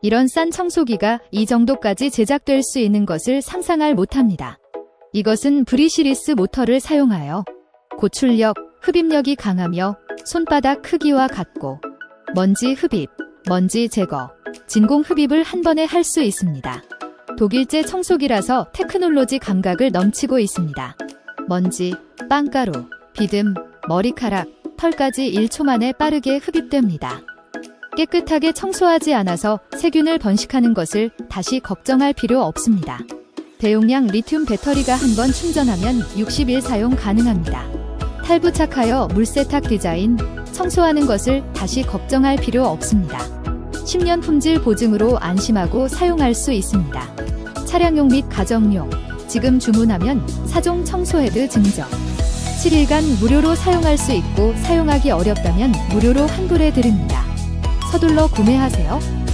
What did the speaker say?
이런 싼 청소기가 이 정도까지 제작될 수 있는 것을 상상할 못합니다. 이것은 브리시리스 모터를 사용하여 고출력, 흡입력이 강하며 손바닥 크기와 같고 먼지 흡입, 먼지 제거, 진공 흡입을 한 번에 할 수 있습니다. 독일제 청소기라서 테크놀로지 감각을 넘치고 있습니다. 먼지, 빵가루, 비듬, 머리카락, 털까지 1초 만에 빠르게 흡입됩니다. 깨끗하게 청소하지 않아서 세균을 번식하는 것을 다시 걱정할 필요 없습니다. 대용량 리튬 배터리가 한 번 충전하면 60일 사용 가능합니다. 탈부착하여 물세탁 디자인, 청소하는 것을 다시 걱정할 필요 없습니다. 10년 품질 보증으로 안심하고 사용할 수 있습니다. 차량용 및 가정용, 지금 주문하면 사종 청소헤드 증정. 7일간 무료로 사용할 수 있고 사용하기 어렵다면 무료로 환불해 드립니다. 서둘러 구매하세요.